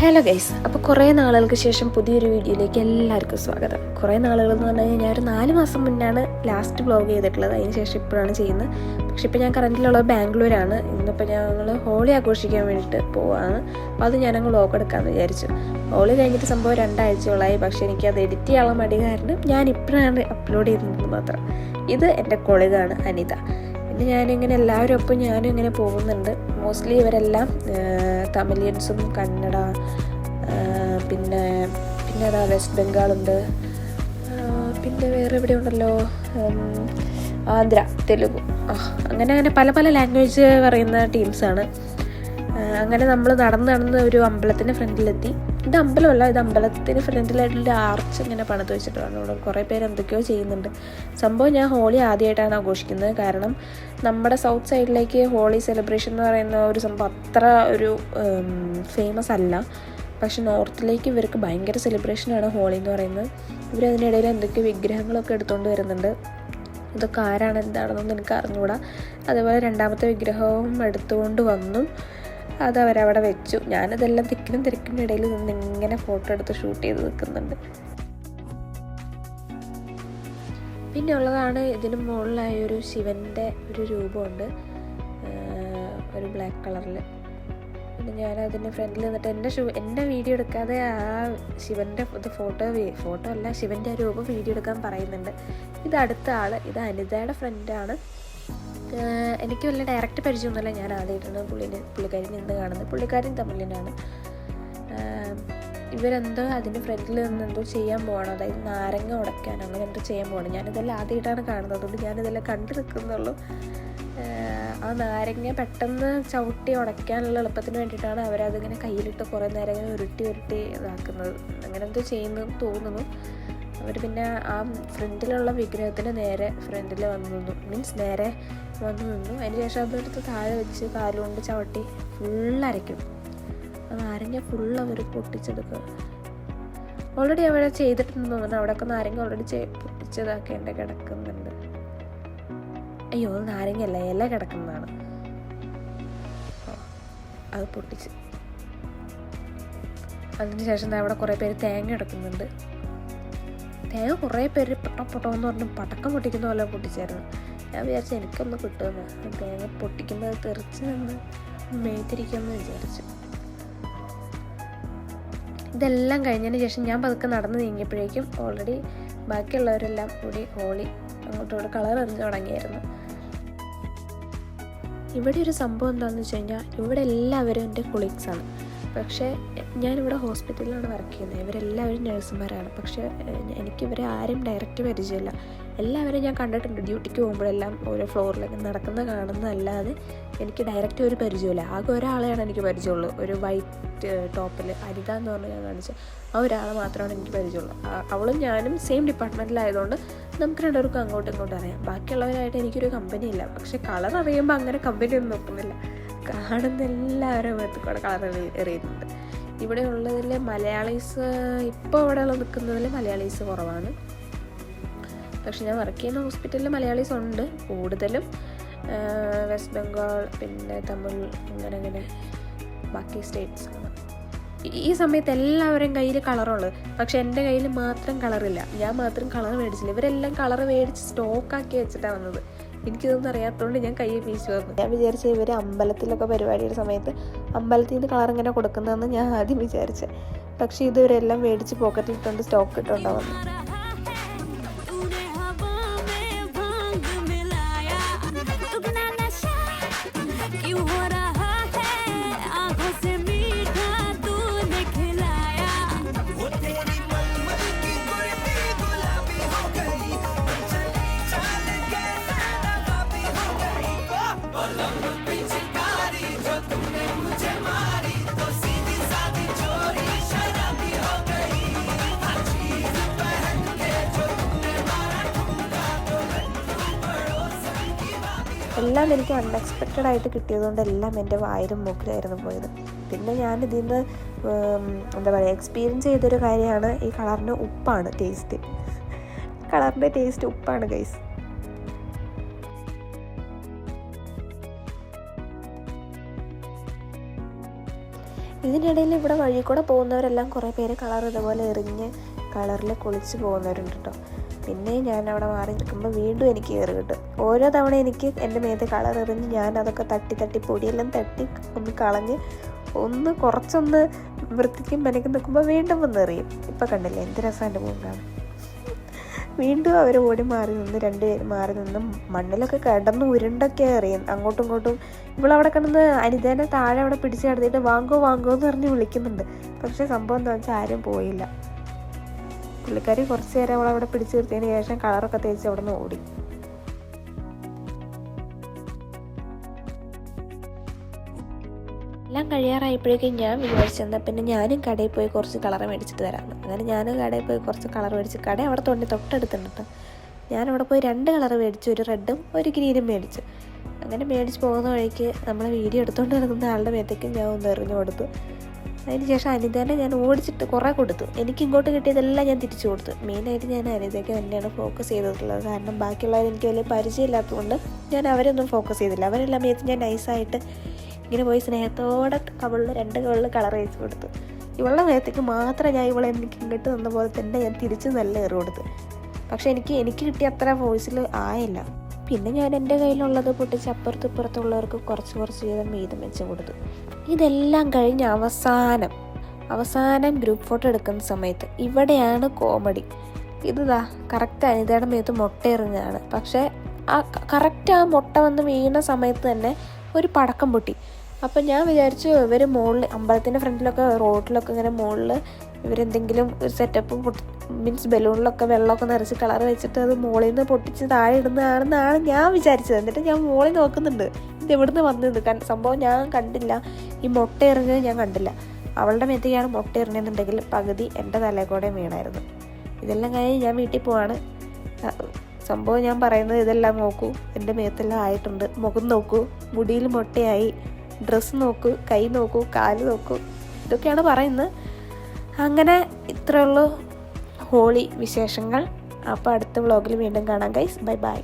Hello guys അപ്പോൾ കുറേ നാളുകൾക്ക് ശേഷം പുതിയൊരു വീഡിയോയിലേക്ക് എല്ലാവർക്കും സ്വാഗതം. കുറേ നാളുകൾ എന്ന് പറഞ്ഞു കഴിഞ്ഞാൽ ഒരു നാല് മാസം മുന്നാണ് ലാസ്റ്റ് ബ്ലോഗ് ചെയ്തിട്ടുള്ളത്. അതിന് ശേഷം ഇപ്പോഴാണ് ചെയ്യുന്നത്. പക്ഷെ ഇപ്പോൾ ഞാൻ കറന്റിലുള്ളത് ബാംഗ്ലൂരാണ്. ഇന്നിപ്പോൾ ഞങ്ങൾ ഹോളി ആഘോഷിക്കാൻ വേണ്ടിയിട്ട് പോവാണ്. അപ്പോൾ അത് ഞാനങ്ങ് ബ്ലോഗ് എടുക്കാമെന്ന് വിചാരിച്ചു. ഹോളി കഴിഞ്ഞിട്ട് സംഭവം രണ്ടാഴ്ചകളായി പക്ഷേ അത് എഡിറ്റ് ചെയ്യാനുള്ള മടി കാരണം ഞാൻ ഇപ്പോഴാണ് അപ്ലോഡ് ചെയ്തത് മാത്രം. ഇത് എന്റെ കൊളികാണ് അനിത. പിന്നെ ഞാനിങ്ങനെ എല്ലാവരും ഒപ്പം ഞാനും ഇങ്ങനെ പോകുന്നുണ്ട്. മോസ്റ്റ്ലി ഇവരെല്ലാം തമിലിയൻസും കന്നഡ പിന്നെ പിന്നെ അതാ വെസ്റ്റ് ബംഗാളുണ്ട്. പിന്നെ വേറെ എവിടെ ഉണ്ടല്ലോ ആന്ധ്ര തെലുഗു. അങ്ങനെ അങ്ങനെ പല പല ലാംഗ്വേജ് പറയുന്ന ടീംസാണ് അങ്ങനെ നമ്മൾ നടന്ന് നടന്ന് ഒരു അമ്പലത്തിന്റെ ഫ്രണ്ടിലെത്തി. ഇത് അമ്പലമല്ല ഇത് അമ്പലത്തിന് ഫ്രണ്ടിലായിട്ടുള്ള ആർച്ച് ഇങ്ങനെ പണിത് വെച്ചിട്ടാണ് ഇവിടെ കുറേ പേര് എന്തൊക്കെയോ ചെയ്യുന്നുണ്ട്. സംഭവം ഞാൻ ഹോളി ആദ്യമായിട്ടാണ് ആഘോഷിക്കുന്നത്. കാരണം നമ്മുടെ സൗത്ത് സൈഡിലേക്ക് ഹോളി സെലിബ്രേഷൻ എന്ന് പറയുന്ന ഒരു സംഭവം അത്ര ഒരു ഫേമസ് അല്ല. പക്ഷെ നോർത്തിലേക്ക് ഇവർക്ക് ഭയങ്കര സെലിബ്രേഷനാണ് ഹോളി എന്ന് പറയുന്നത്. ഇവർ അതിനിടയിൽ എന്തൊക്കെ വിഗ്രഹങ്ങളൊക്കെ എടുത്തുകൊണ്ട് വരുന്നുണ്ട്. ഇതൊക്കെ ആരാണ് എന്താണെന്നൊന്നും എനിക്ക് അറിഞ്ഞുകൂടാ അതേപോലെ രണ്ടാമത്തെ വിഗ്രഹവും എടുത്തുകൊണ്ട് വന്നു. അത് അവരവിടെ വെച്ചു. ഞാനതെല്ലാം തിക്കിനും തിരക്കിനും ഇടയിൽ നിന്ന് ഇങ്ങനെ ഫോട്ടോ എടുത്ത് ഷൂട്ട് ചെയ്ത് നിൽക്കുന്നുണ്ട്. പിന്നെ ഉള്ളതാണ് ഇതിന് മുകളിലായ ഒരു ശിവന്റെ ഒരു രൂപമുണ്ട്. ഒരു ബ്ലാക്ക് കളറിൽ പിന്നെ ഞാൻ ഫ്രണ്ടിൽ നിന്നിട്ട് എന്റെ ഷൂ എന്റെ വീഡിയോ എടുക്കാതെ ആ ശിവന്റെ ഇത് ഫോട്ടോ ഫോട്ടോ അല്ല ശിവന്റെ ആ രൂപം വീഡിയോ എടുക്കാൻ പറയുന്നുണ്ട്. ഇത് അടുത്ത ആൾ ഇത് അനിതയുടെ ഫ്രണ്ടാണ് എനിക്ക് വലിയ ഡയറക്റ്റ് പരിചയമൊന്നുമില്ല ഞാൻ ആദ്യമായിട്ടാണ് പുള്ളിനെ പുള്ളിക്കാരി നിന്ന് കാണുന്നത് പുള്ളിക്കാരൻ തമിഴിനാണ്. ഇവരെന്തോ അതിന്റെ ഫ്രണ്ടിൽ നിന്ന് എന്തോ ചെയ്യാൻ പോകണം അതായത് നാരങ്ങ ഉടയ്ക്കാൻ അങ്ങനെ എന്തോ ചെയ്യാൻ പോകണം ഞാനിതെല്ലാം ആദ്യമായിട്ടാണ് കാണുന്നത്. അതുകൊണ്ട് ഞാനിതെല്ലാം കണ്ടു നിൽക്കുന്നുള്ളൂ. ആ നാരങ്ങ പെട്ടെന്ന് ചവിട്ടി ഉടയ്ക്കാനുള്ള എളുപ്പത്തിന് വേണ്ടിയിട്ടാണ് അവരതിങ്ങനെ കയ്യിലിട്ട് കുറേ നേരം ഇങ്ങനെ ഉരുട്ടി ഉരുട്ടി ഇതാക്കുന്നത്. അങ്ങനെ എന്തോ ചെയ്യുന്നു തോന്നുന്നു. അവർ പിന്നെ ആ ഫ്രണ്ടിലുള്ള വിഗ്രഹത്തിന് നേരെ ഫ്രണ്ടിൽ വന്നു നിന്നു. മീൻസ് നേരെ വന്നു നിന്നു. അതിന് ശേഷം അതെടുത്ത് താഴെ വെച്ച് കാലുകൊണ്ട് ചവിട്ടി ഫുൾ അരയ്ക്കും. അത് നാരങ്ങ ഫുൾ അവർ പൊട്ടിച്ചെടുക്കും. ഓൾറെഡി അവിടെ ചെയ്തിട്ടുണ്ടെന്ന് തോന്നുന്നു. അവിടെയൊക്കെ നാരങ്ങ ഓൾറെഡി പൊട്ടിച്ചതാക്കേണ്ട കിടക്കുന്നുണ്ട്. അയ്യോ നാരങ്ങയല്ല ഇല കിടക്കുന്നതാണ്. അത് പൊട്ടിച്ച്. അതിനുശേഷം ശേഷം അവിടെ കുറേ പേര് തേങ്ങ എടുക്കുന്നുണ്ട്. തേങ്ങ കുറേ പേര് പൊട്ട പൊട്ടോന്ന് പറഞ്ഞ് പടക്കം പൊട്ടിക്കുന്ന പോലെ പൊട്ടിച്ചായിരുന്നു. ഞാൻ വിചാരിച്ചു എനിക്കൊന്ന് കിട്ടുമെന്ന്. തേങ്ങ പൊട്ടിക്കുമ്പോൾ തെറിച്ച് നിന്ന് മേത്തിരിക്കുമെന്ന് വിചാരിച്ചു. ഇതെല്ലാം കഴിഞ്ഞതിന് ശേഷം ഞാൻ പതുക്കെ നടന്ന് നീങ്ങിയപ്പോഴേക്കും ഓൾറെഡി ബാക്കിയുള്ളവരെല്ലാം കൂടി ഹോളി അങ്ങോട്ടോട് കളർ എറിഞ്ഞു തുടങ്ങിയായിരുന്നു. ഇവിടെ ഒരു സംഭവം എന്താണെന്ന് വെച്ച് കഴിഞ്ഞാൽ ഇവിടെ എല്ലാവരും എന്റെ കൊളീഗ്സാണ് പക്ഷേ ഞാനിവിടെ ഹോസ്പിറ്റലിലാണ് വർക്ക് ചെയ്യുന്നത്. ഇവരെല്ലാവരും നഴ്സുമാരാണ്. പക്ഷേ എനിക്കിവരെ ആരും ഡയറക്റ്റ് പരിചയമില്ല. എല്ലാവരും ഞാൻ കണ്ടിട്ടുണ്ട്. ഡ്യൂട്ടിക്ക് പോകുമ്പോഴെല്ലാം ഓരോ ഫ്ലോറിലൊക്കെ നടക്കുന്ന കാണുന്നതല്ലാതെ എനിക്ക് ഡയറക്റ്റ് ഒരു പരിചയമില്ല ആകെ ഒരാളെയാണ് എനിക്ക് പരിചയമുള്ളൂ. ഒരു വൈറ്റ് ടോപ്പിൽ അനിത എന്ന് പറഞ്ഞ് ഞാൻ കാണിച്ചത് ആ ഒരാളെ മാത്രമാണ് എനിക്ക് പരിചയമുള്ളൂ. അവളും ഞാനും സെയിം ഡിപ്പാർട്ട്മെന്റിലായതുകൊണ്ട് നമുക്ക് രണ്ടുപേർക്കും അങ്ങോട്ടും ഇങ്ങോട്ടും അറിയാം. ബാക്കിയുള്ളവരായിട്ട് എനിക്കൊരു കമ്പനി ഇല്ല പക്ഷെ കളർ അറിയുമ്പോൾ അങ്ങനെ കമ്പനി ഒന്നും നോക്കുന്നില്ല. കാണുന്ന എല്ലാവരും മുഖത്ത് കൂടെ കളർ എറിയുന്നുണ്ട്. ഇവിടെ ഉള്ളതിൽ മലയാളീസ് ഇപ്പോൾ ഇവിടെ നിൽക്കുന്നതിൽ മലയാളീസ് കുറവാണ്. പക്ഷെ ഞാൻ വർക്ക് ചെയ്യുന്ന ഹോസ്പിറ്റലിൽ മലയാളീസ് ഉണ്ട് കൂടുതലും വെസ്റ്റ് ബംഗാൾ പിന്നെ തമിഴ് അങ്ങനെ അങ്ങനെ ബാക്കി സ്റ്റേറ്റ്സ് ആണ്. ഈ- സമയത്ത് എല്ലാവരും കയ്യിൽ കളറുള്ളത് പക്ഷെ എന്റെ കയ്യിൽ മാത്രം കളറില്ല ഞാൻ മാത്രം കളർ മേടിച്ചില്ല. ഇവരെല്ലാം കളർ മേടിച്ച് സ്റ്റോക്കാക്കി വെച്ചിട്ടാണ് വന്നത്. എനിക്കിതൊന്നും അറിയാത്തതുകൊണ്ട് ഞാൻ കൈ വീശു വന്നു. ഞാൻ വിചാരിച്ച ഇവർ അമ്പലത്തിലൊക്കെ പരിപാടിയുടെ സമയത്ത് അമ്പലത്തിൽ നിന്ന് കളർ ഇങ്ങനെ കൊടുക്കുന്നതെന്ന് ഞാൻ ആദ്യം വിചാരിച്ചത് പക്ഷേ ഇതുവരെല്ലാം മേടിച്ച് പോക്കറ്റിൽ ഇട്ടുകൊണ്ട് സ്റ്റോക്ക് ഇട്ടുണ്ടാവുന്നു എല്ലാം എനിക്ക് അൺഎക്സ്പെക്റ്റഡ് ആയിട്ട് കിട്ടിയതുകൊണ്ട് എല്ലാം എന്റെ വായിലും മൂക്കിലായിരുന്നു പോയത്. പിന്നെ ഞാൻ ഇതിൽ നിന്ന് എന്താ പറയുക എക്സ്പീരിയൻസ് ചെയ്തൊരു കാര്യമാണ് ഈ കളറിന്റെ ഉപ്പാണ് ടേസ്റ്റ് കളറിന്റെ ടേസ്റ്റ് ഉപ്പാണ് ഗൈസ് ഇതിനിടയിൽ ഇവിടെ വഴി കൂടെ പോകുന്നവരെല്ലാം കുറേ പേര് കളർ ഇതുപോലെ എറിഞ്ഞ് കളറിൽ കുളിച്ച് പോകുന്നവരുണ്ട് കേട്ടോ. പിന്നെ ഞാൻ അവിടെ മാറി നിൽക്കുമ്പോൾ വീണ്ടും എനിക്ക് കയറി കിട്ടും. ഓരോ തവണ എനിക്ക് എന്റെ മേത്ത് കളർ എറിഞ്ഞ് ഞാൻ അതൊക്കെ തട്ടി തട്ടി പൊടിയെല്ലാം തട്ടി ഒന്ന് കളഞ്ഞ് ഒന്ന് കുറച്ചൊന്ന് വൃത്തിക്കും മെനക്ക് നിൽക്കുമ്പോൾ വീണ്ടും വന്ന് എറിയും. ഇപ്പം കണ്ടില്ലേ എന്ത് രസം എന്റെ വീണ്ടും അവർ ഓടി മാറി നിന്ന് രണ്ടുപേരും മാറി നിന്ന് മണ്ണിലൊക്കെ കിടന്ന് ഉരുണ്ടൊക്കെ എറിയും. അങ്ങോട്ടും ഇങ്ങോട്ടും ഇവളവിടെ കിടന്ന് അനിതേനെ താഴെ അവിടെ പിടിച്ച് കിടത്തിയിട്ട് വാങ്ങോ വാങ്ങോ എന്ന് പറഞ്ഞ് വിളിക്കുന്നുണ്ട്. പക്ഷേ സംഭവം എന്താ വെച്ചാൽ ആരും പോയില്ല. പുള്ളിക്കാരി കുറച്ച് നേരം അവളവിടെ പിടിച്ചു നിർത്തിയതിന് ശേഷം കളറൊക്കെ തേച്ച് അവിടെ നിന്ന് ഓടി. എല്ലാം കഴിയാറായപ്പോഴേക്കും ഞാൻ വിചാരിച്ചെന്നാൽ പിന്നെ ഞാനും കടയിൽ പോയി കുറച്ച് കളർ മേടിച്ചിട്ട് തരാം അങ്ങനെ ഞാനും കടയിൽ പോയി കുറച്ച് കളർ മേടിച്ച് കട അവിടെ തൊണ്ടി തൊട്ടടുത്തുണ്ട്. ഞാനവിടെ പോയി രണ്ട് കളർ മേടിച്ചു ഒരു റെഡും ഒരു ഗ്രീനും മേടിച്ചു. അങ്ങനെ മേടിച്ച് പോകുന്ന വഴിക്ക് നമ്മളെ വീഡിയോ എടുത്തുകൊണ്ട് നടക്കുന്ന ആളുടെ മേത്തേക്ക് ഞാൻ ഒന്ന് എറിഞ്ഞു കൊടുത്തു. അതിന് ശേഷം അനിതേനെ ഞാൻ ഓടിച്ചിട്ട് കുറേ കൊടുത്തു. എനിക്ക് ഇങ്ങോട്ട് കിട്ടിയതെല്ലാം ഞാൻ തിരിച്ചു കൊടുത്തു. മെയിനായിട്ട് ഞാൻ അനിതയ്ക്ക് തന്നെയാണ് ഫോക്കസ് ചെയ്തിട്ടുള്ളത്. കാരണം ബാക്കിയുള്ളവർ എനിക്ക് വലിയ പരിചയമില്ലാത്തതുകൊണ്ട് ഞാൻ അവരൊന്നും ഫോക്കസ് ചെയ്തില്ല. അവരെല്ലാം മേത്ത് ഞാൻ നൈസായിട്ട് ഇങ്ങനെ പോയി സ്നേഹത്തോടെ കവളിൽ രണ്ട് കവളിൽ കളർ അയച്ചു കൊടുത്തു. ഇവളുടെ നേരത്തേക്ക് മാത്രം ഞാൻ ഇവളെ എനിക്ക് ഇങ്ങോട്ട് തന്ന പോലെ തന്നെ ഞാൻ തിരിച്ച് നല്ല കയറി കൊടുത്തു. പക്ഷേ എനിക്ക് എനിക്ക് കിട്ടിയ അത്ര വോയിസിൽ ആയില്ല. പിന്നെ ഞാൻ എന്റെ കയ്യിലുള്ളത് പൊട്ടിച്ച് അപ്പുറത്ത് ഇപ്പുറത്തുള്ളവർക്ക് കുറച്ച് കുറച്ച് വീതം വീതം വെച്ച് കൊടുത്തു. ഇതെല്ലാം കഴിഞ്ഞ് അവസാനം അവസാനം ഗ്രൂപ്പ് ഫോട്ടോ എടുക്കുന്ന സമയത്ത് ഇവിടെയാണ് കോമഡി ഇതാ കറക്റ്റ് അനിതയുടെ മേത്ത് മുട്ട എറിഞ്ഞാണ് പക്ഷേ ആ കറക്റ്റ് ആ മുട്ട വന്ന് വീണ സമയത്ത് തന്നെ ഒരു പടക്കം പൊട്ടി. അപ്പം ഞാൻ വിചാരിച്ചു ഇവർ മുകളിൽ അമ്പലത്തിന്റെ ഫ്രണ്ടിലൊക്കെ റോഡിലൊക്കെ ഇങ്ങനെ മുകളിൽ ഇവരെന്തെങ്കിലും ഒരു സെറ്റപ്പ് പൊട്ടി മീൻസ് ബലൂണിലൊക്കെ വെള്ളമൊക്കെ നിറച്ച് കളർ വെച്ചിട്ട് അത് മുകളിൽ നിന്ന് പൊട്ടിച്ച് താഴെ ഇടുന്നതാണെന്നാണ് ഞാൻ വിചാരിച്ചത്. എന്നിട്ട് ഞാൻ മുകളിൽ നോക്കുന്നുണ്ട്. ഇത് എവിടുന്ന് വന്നത്? സംഭവം ഞാൻ കണ്ടില്ല. ഈ മുട്ട എറിഞ്ഞത് ഞാൻ കണ്ടില്ല. അവളുടെ മേത്തേക്കാണ് മുട്ട എറിഞ്ഞെന്നുണ്ടെങ്കിൽ പകുതി എന്റെ തലയിൽ കൂടെ വീണായിരുന്നു. ഇതെല്ലാം കഴിഞ്ഞ് ഞാൻ വീട്ടിൽ പോവാണ്. സംഭവം ഞാൻ പറയുന്നത് ഇതെല്ലാം നോക്കൂ. എന്റെ മേത്തെല്ലാം ആയിട്ടുണ്ട്. മുഖം നോക്കൂ. മുടിയിൽ മുട്ടയായി. ഡ്രസ്സ് നോക്കൂ കൈ നോക്കൂ കാൽ നോക്കൂ ഇതൊക്കെയാണ് പറയുന്നത്. അങ്ങനെ ഇത്രയുള്ളൂ ഹോളി വിശേഷങ്ങൾ. അപ്പോൾ അടുത്ത വ്ളോഗിൽ വീണ്ടും കാണാം ഗൈസ് ബൈ ബൈ.